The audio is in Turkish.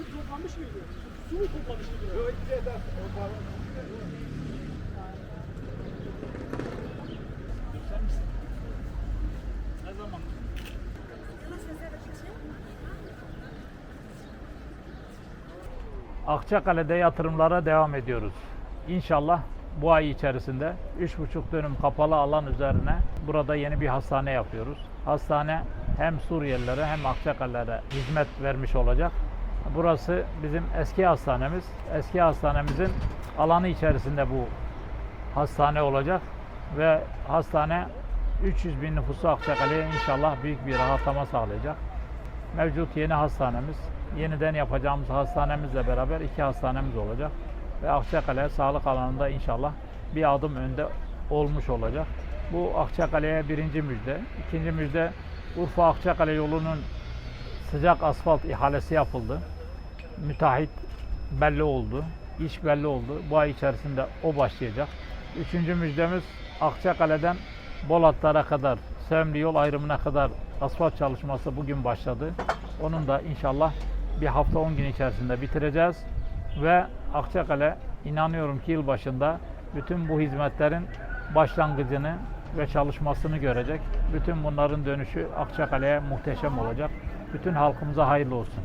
Ahır toplamış mıydı? Su mu toplamış mıydı? Yok iki eder. Ne zaman? Akçakale'de yatırımlara devam ediyoruz. İnşallah bu ay içerisinde 3,5 dönüm kapalı alan üzerine burada yeni bir hastane yapıyoruz. Hastane hem Suriyelilere hem Akçakale'lere hizmet vermiş olacak. Burası bizim eski hastanemiz. Eski hastanemizin alanı içerisinde bu hastane olacak ve hastane 300 bin nüfusu Akçakale'ye inşallah büyük bir rahatlama sağlayacak. Mevcut yeni hastanemiz, yeniden yapacağımız hastanemizle beraber iki hastanemiz olacak. Ve Akçakale sağlık alanında inşallah bir adım önde olmuş olacak. Bu Akçakale'ye birinci müjde. İkinci müjde Urfa Akçakale yolunun sıcak asfalt ihalesi yapıldı. Müteahhit belli oldu. iş belli oldu. Bu ay içerisinde o başlayacak. Üçüncü müjdemiz Akçakale'den Bolatlara kadar, Sevimli yol ayrımına kadar asfalt çalışması bugün başladı. Onun da inşallah bir hafta 10 gün içerisinde bitireceğiz. Ve Akçakale inanıyorum ki yıl başında bütün bu hizmetlerin başlangıcını ve çalışmasını görecek. Bütün bunların dönüşü Akçakale'ye muhteşem olacak. Bütün halkımıza hayırlı olsun.